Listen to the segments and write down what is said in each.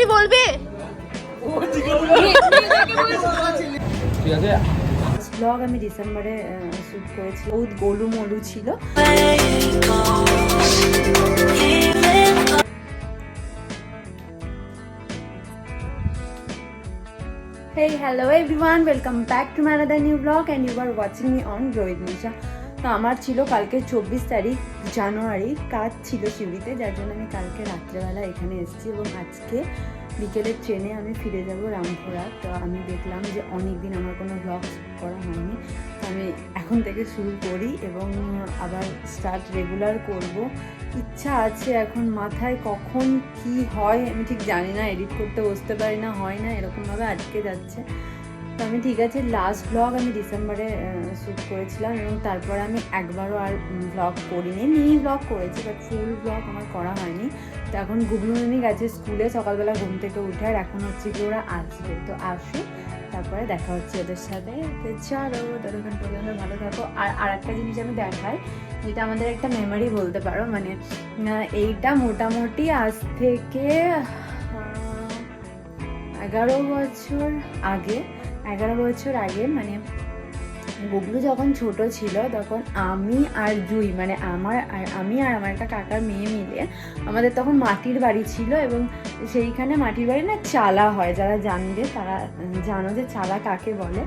অভিনেত্রী বলবে ঠিক আছে ব্লগ আমি ডিসেম্বরে শ্যুট করেছি বহুত গোলু মলু ছিল Hey, hello everyone, welcome back to my another new vlog and you are watching me on Rohit Nisha. তো আমার ছিল কালকে চব্বিশ তারিখ জানুয়ারি, কাজ ছিল শিউরিতে যার জন্য আমি কালকে রাত্রেবেলা এখানে এসেছি এবং আজকে বিকেলের ট্রেনে আমি ফিরে যাব রামপুরা তো আমি দেখলাম যে অনেক দিন আমার কোনো ব্লগ করা হয়নি। তো আমি এখন থেকে শুরু করি এবং আবার স্টার্ট রেগুলার করব। ইচ্ছা আছে এখন মাথায় কখন কি হয় আমি ঠিক জানি না এডিট করতে বসতে পারি না, হয় না, এরকমভাবে আটকে যাচ্ছে। তো আমি ঠিক আছে লাস্ট ব্লগ আমি ডিসেম্বরে শ্যুট করেছিলাম এবং তারপরে আমি একবারও আর ব্লগ করিনি। মিনি ব্লগ করেছি বাট ফুল ব্লগ আমার করা হয়নি। তো এখন গুগলু মিমি গেছে স্কুলে, সকালবেলা ঘুম থেকে উঠে আর এখন হচ্ছে কি ওরা আসবে। তো আসুক তারপরে দেখা হচ্ছে ওদের সাথে। তো চলো, ততক্ষণ পর্যন্ত ভালো থাকো। আর আর একটা জিনিস আমি দেখাই, যেটা আমাদের একটা মেমোরি বলতে পারো মানে এইটা মোটামুটি আজ থেকে এগারো বছর আগে এগারো বছর আগে মানে গুগলু যখন ছোট ছিল, তখন আমি আর জুই মানে আমার আর আমি আর আমার একটা কাকার মেয়ে মিলে আমাদের তখন মাটির বাড়ি ছিল এবং সেইখানে মাটির বাড়ি না চালা হয়। যারা জানবে তারা জানো যে চালা কাকে বলে।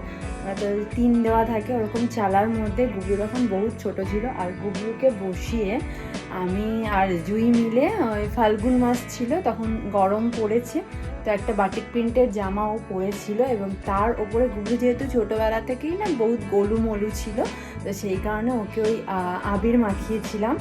তো তিন দেওয়া থাকে, ওরকম চালার মধ্যে গুগলু তখন বহুত ছোট ছিল। আর গুগলুকে বসিয়ে আমি আর জুই মিলে, ওই ফাল্গুন মাস ছিল, তখন গরম পড়েছে। তো একটা বাটিক প্রিন্টের জামা ও পরেছিল এবং তার ওপরে গুগলু যেহেতু ছোটোবেলা থেকেই না বহুত গোলু মলু ছিল, তো সেই কারণে ওকে ওই আবির মাখিয়েছিলাম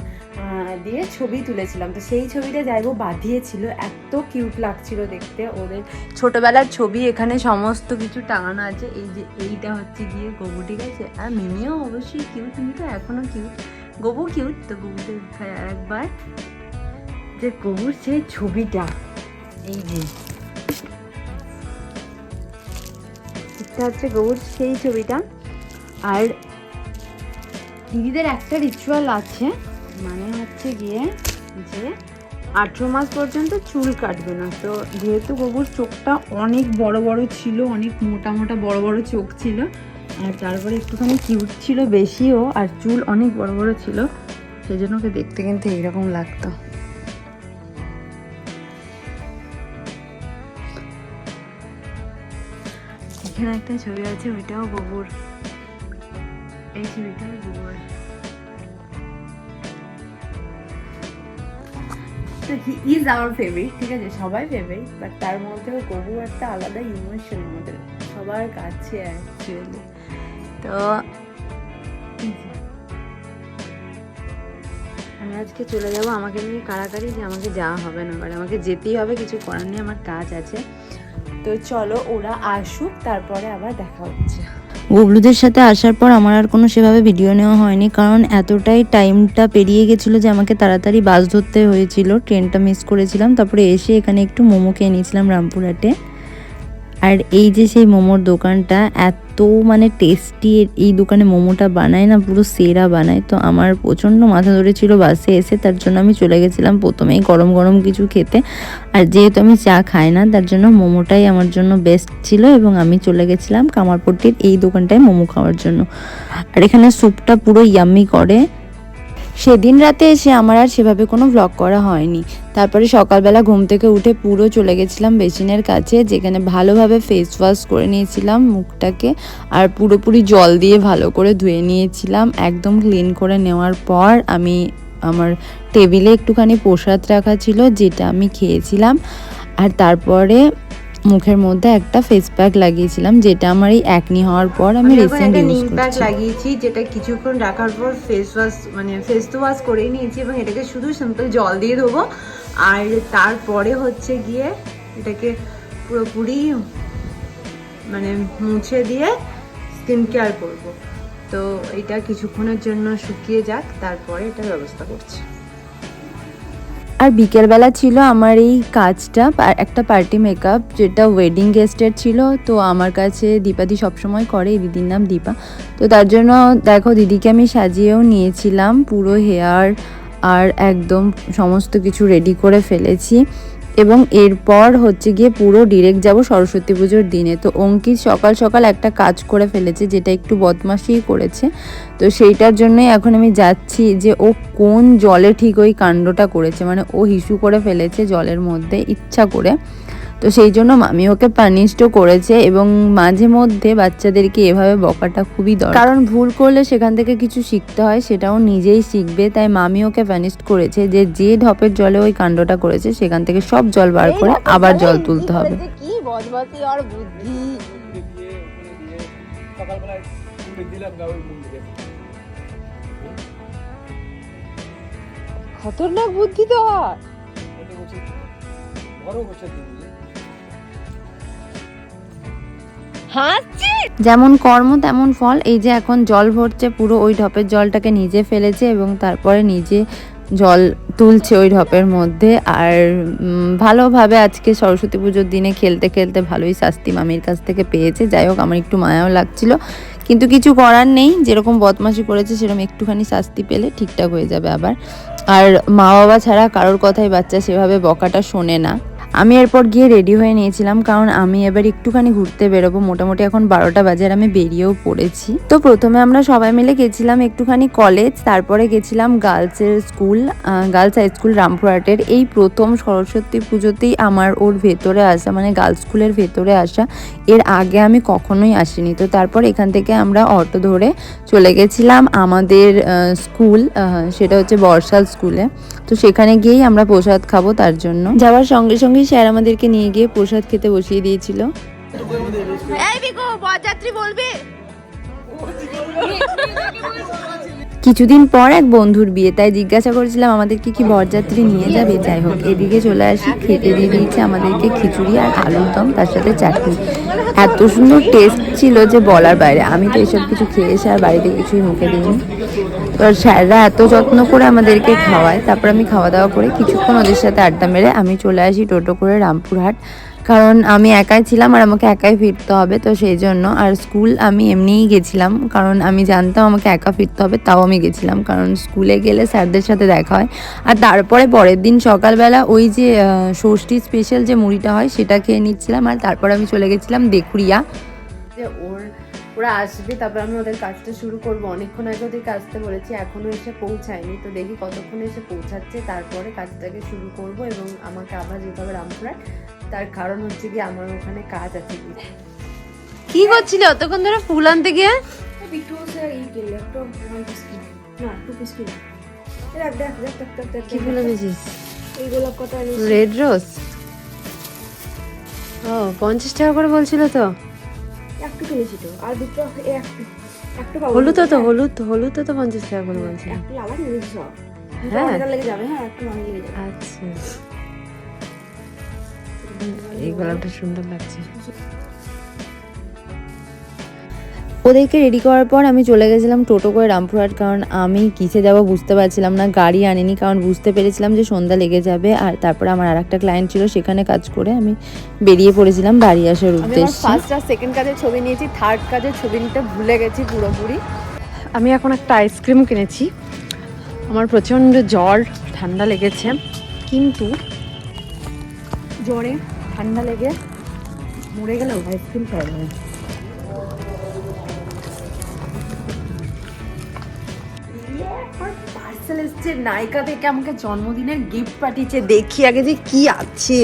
দিয়ে ছবি তুলেছিলাম। তো সেই ছবিটা যাইবো বাঁধিয়েছিল, এত কিউট লাগছিল দেখতে। ওদের ছোটোবেলার ছবি এখানে সমস্ত কিছু টাঙানো আছে। এই যে এইটা হচ্ছে গিয়ে গবু ঠিক আছে আর মিমিও অবশ্যই কিউট মিমি তো এখনও কিউট গবু কিউট তো গবুকে একবার যে গবুর সেই ছবিটা। এই যে। এটা হচ্ছে গবুর সেই ছবিটা। আর দিদিদের একটা রিচুয়াল আছে মানে হচ্ছে গিয়ে যে আঠেরো মাস পর্যন্ত চুল কাটবে না। তো যেহেতু গবুর চোখটা অনেক বড় বড় ছিল, অনেক মোটা মোটা বড় বড় চোখ ছিল, আর তারপরে একটুখানি কিউট ছিল বেশিও, আর চুল অনেক বড় বড় ছিল সেই জন্য ওকে দেখতে কিন্তু এইরকম লাগতো। এখানে একটা ছবি আছে, ওইটাও গোবর। এই ছবিটাও গোবর। তো হি ইজ আওয়ার ফেভারিট, ঠিক আছে? সবাই ফেভারিট, বাট তার মধ্যেও গবু একটা আলাদা ইমোশন আমাদের সবার কাছে অ্যাকচুয়ালি তো আমি আজকে চলে যাব আমাকে নিয়ে কারাকারি যে আমাকে যাওয়া হবে না মানে আমাকে যেতেই হবে, কিছু করার নেই, আমার কাজ আছে। তো চলো ওরা আসুক, তারপরে আবার দেখা হচ্ছে। গুবলুদের সাথে আসার পর আমার আর কোনো সেভাবে ভিডিও নেওয়া হয়নি, কারণ এতটাই টাইমটা পেরিয়ে গেছিল যে আমাকে তাড়াতাড়ি বাস ধরতে হয়েছিল। ট্রেনটা মিস করেছিলাম, তারপরে এসে এখানে একটু মোমো খেয়ে নিয়েছিলাম রামপুরহাটে। আর এই যে সেই মোমোর দোকানটা এত মানে টেস্টি এই দোকানে মোমোটা বানায় না, পুরো সেরা বানায়। তো আমার প্রচণ্ড মাথা ধরেছিল বাসে এসে, তার জন্য আমি চলে গেছিলাম প্রথমেই গরম গরম কিছু খেতে। আর যেহেতু আমি চা খাই না, তার জন্য মোমোটাই আমার জন্য বেস্ট ছিল এবং আমি চলে গেছিলাম কামারপট্টির এই দোকানটায় মোমো খাওয়ার জন্য। আর এখানে স্যুপটা পুরো ইয়াম্মি করে। সেদিন রাতে এসে আমার আর সেভাবে কোনো ব্লগ করা হয়নি। তারপরে সকালবেলা ঘুম থেকে উঠে পুরো চলে গেছিলাম বেসিনের কাছে, যেখানে ভালোভাবে ফেস ওয়াশ করে নিয়েছিলাম মুখটাকে আর পুরোপুরি জল দিয়ে ভালো করে ধুয়ে নিয়েছিলাম। একদম ক্লিন করে নেওয়ার পর আমি আমার টেবিলে একটুখানি প্রসাদ রাখা ছিল, যেটা আমি খেয়েছিলাম। আর তারপরে মুখের মধ্যে একটা ফেস প্যাক লাগিয়েছিলাম যেটা আমার এই একনি হওয়ার পর আমি রিসেন্ট ইউজ নিম প্যাক করছি। লাগিয়েছি যেটা কিছুক্ষণ রাখার পর ফেস ওয়াশ মানে ফেস তো ওয়াশ করেই নিয়েছি এবং এটাকে শুধু সিম্পল জল দিয়ে দেবো আর তারপরে হচ্ছে গিয়ে এটাকে পুরোপুরি মানে মুছে দিয়ে স্কিন কেয়ার করব। তো এটা কিছুক্ষণের জন্য শুকিয়ে যাক তারপরে এটা ব্যবস্থা করছি। আর বিকেলবেলা ছিল আমার এই কাজটা একটা পার্টি মেকআপ যেটা ওয়েডিং গেস্টের ছিল, তো আমার কাছে দীপাদি সবসময় করে দিদির নাম দীপা। তো তার জন্য দেখো দিদিকে আমি সাজিয়েও নিয়েছিলাম, পুরো হেয়ার আর একদম সমস্ত কিছু রেডি করে ফেলেছি। এবং এরপর হচ্ছে গিয়ে পুরো ডিরেক্ট যাব সরস্বতী পুজোর দিনে। তো অঙ্কিত সকাল সকাল একটা কাজ করে ফেলেছে, যেটা একটু বদমাশিই করেছে। তো সেইটার জন্যই এখন আমি যাচ্ছি যে ও কোন জলে ঠিক ওই কাণ্ডটা করেছে। মানে ও হিসু করে ফেলেছে জলের মধ্যে ইচ্ছা করে। তো সেই জন্য মামি ওকে পানিশও করেছে এবং মাঝে মধ্যে বাচ্চাদেরকে এভাবে বকাটা খুবই দরকার। কারণ ভুল করলে সেখান থেকে কিছু শিখতে হয় সেটাও নিজেই শিখবে তাই মামি ওকে পানিশ করেছে যে যে ঢপের জলে ওই কাণ্ডটা করেছে সেখান থেকে সব জল বার করে আবার জল তুলতে হবে। কি বদমাসি আর বুদ্ধি? ফুলে দিলাম গা ওই খতরনাক বুদ্ধি তো আর। যেমন কর্ম, তেমন ফল। এই যে এখন জল ভরছে, পুরো ওই ঢপের জলটাকে নিজে ফেলেছে এবং তারপরে নিজে জল তুলছে ওই ঢপের মধ্যে। আর ভালোভাবে আজকে সরস্বতী পুজোর দিনে খেলতে খেলতে ভালোই শাস্তি মামির কাছ থেকে পেয়েছে। যাই হোক, আমার একটু মায়াও লাগছিল। কিন্তু কিছু করার নেই। যেরকম বদমাশি করেছে, সেরকম একটুখানি শাস্তি পেলে ঠিকঠাক হয়ে যাবে আবার। আর মা বাবা ছাড়া কারোর কথাই বাচ্চা সেভাবে বকাটা শোনে না। আমি এরপর গিয়ে রেডি হয়ে নিয়েছিলাম, কারণ আমি এবার একটুখানি ঘুরতে বেরোবো। মোটামুটি এখন বারোটা বাজে আর আমি বেরিয়েও পড়েছি। তো প্রথমে আমরা সবাই মিলে গেছিলাম একটুখানি কলেজ তারপরে গেছিলাম গার্লসের স্কুল গার্লস হাই স্কুল রামপুরহাটের। এই প্রথম সরস্বতী পুজোতেই আমার ওর ভেতরে আসা মানে গার্লস স্কুলের ভেতরে আসা, এর আগে আমি কখনোই আসিনি। তো তারপর এখান থেকে আমরা অটো ধরে চলে গেছিলাম আমাদের স্কুল সেটা হচ্ছে বর্ষাল স্কুলে তো সেখানে গিয়েই আমরা প্রসাদ খাব তার জন্য। যাওয়ার সঙ্গে সঙ্গে স্যার আমাদেরকে নিয়ে গিয়ে প্রসাদ খেতে বসিয়ে দিয়েছিল। কিছুদিন পর এক বন্ধুর বিয়ে তাই জিজ্ঞাসা করেছিলাম আমাদেরকে কি বরযাত্রী নিয়ে যাবে? যাই হোক এদিকে চলে আসি খেতে দিয়ে দিয়েছে আমাদেরকে খিচুড়ি আর আলুর দম তার সাথে চাটনি। এত সুন্দর টেস্ট ছিল যে বলার বাইরে। আমি তো এসব কিছু খেয়ে এসে আর বাড়িতে কিছুই মুখে দিইনি। তো স্যাররা এত যত্ন করে আমাদেরকে খাওয়ায়, তারপর আমি খাওয়া দাওয়া করে কিছুক্ষণ ওদের সাথে আড্ডা মেরে আমি চলে আসি টোটো করে রামপুরহাট। কারণ আমি একাই ছিলাম আর আমাকে একাই ফিরতে হবে, তো সেই জন্য। আর স্কুল আমি এমনিই গেছিলাম, কারণ আমি জানতাম আমাকে একা ফিরতে হবে, তাও আমি গেছিলাম। কারণ স্কুলে গেলে স্যারদের সাথে দেখা হয়। আর তারপরে পরের দিন সকালবেলা ওই যে ষষ্ঠী স্পেশাল যে মুড়িটা হয়, সেটা খেয়ে নিচ্ছিলাম। আর তারপর আমি চলে গেছিলাম দেখুরিয়া যে ওর, ওরা আসবে, তারপর আমি ওদের কাজটা শুরু করব। অনেকক্ষণ আগে ওদেরকে আসতে বলেছি এখনও এসে পৌঁছায়নি। তো দেখি কতক্ষণ এসে পৌঁছাচ্ছে। তারপরে কাজটাকে শুরু করব এবং আমাকে আবার যেতে হবে রামপুরহাট। তার কারণ হচ্ছে কি আমার ওখানে কাজ আছে কি করছিলে অতক্ষণ ধরে? ফুল আনতে গিয়ে? রেড রোজ ও পঞ্চাশ টাকা করে বলছিল তো? একটু কিনেছি তো আর দুটো হলুদ তো হলুদ হলুদ তো পঞ্চাশ টাকা করে বলছিল। একটু লালা হ্যাঁ। হ্যাঁ লেগে যাবে হ্যাঁ একটু অনেক লেগে যাবে। আচ্ছা। এই গোলাপটা সুন্দর লাগছে। ওদেরকে রেডি করার পর আমি চলে গেছিলাম টোটো করে রামপুরহাট কারণ আমি কিসে যাব বুঝতে পারছিলাম না গাড়ি আনিনি কারণ বুঝতে পেরেছিলাম যে সন্ধ্যা লেগে যাবে। আর তারপরে আমার আর একটা ক্লায়েন্ট ছিল সেখানে কাজ করে আমি বেরিয়ে পড়েছিলাম বাড়ি আসার উদ্দেশ্যে। ফার্স্ট আর সেকেন্ড কাজের ছবি নিয়েছি থার্ড কাজের ছবি নিতে ভুলে গেছি পুরোপুরি। আমি এখন একটা আইসক্রিম কিনেছি। আমার প্রচণ্ড জ্বর ঠান্ডা লেগেছে কিন্তু জ্বরে ঠান্ডা লেগে মরে গেলেও আইসক্রিম খাওয়া যাবে পার্সেল নায়িকা থেকে আমাকে জন্মদিনের গিফট পাঠিয়েছে। দেখি আগে যে আছে।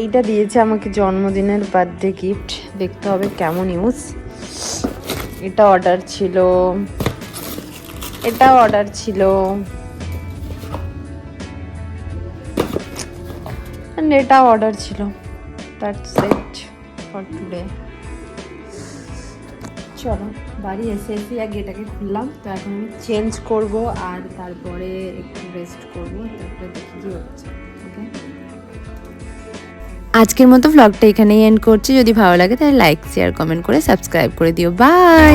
এইটা দিয়েছে আমাকে জন্মদিনের বার্থডে গিফট দেখতে হবে কেমন ইউজ এটা অর্ডার ছিল এটা অর্ডার ছিল। এটা অর্ডার ছিল। চলো, বাড়ি এসে এসে আগে এটাকে খুললাম। তো এখন আমি চেঞ্জ করব আর তারপরে একটু রেস্ট করব। তারপরে দেখি কি হচ্ছে ওকে আজকের মতো ভ্লগটা এখানেই এন্ড করছি। যদি ভালো লাগে তাহলে লাইক শেয়ার কমেন্ট করে সাবস্ক্রাইব করে দিও। বাই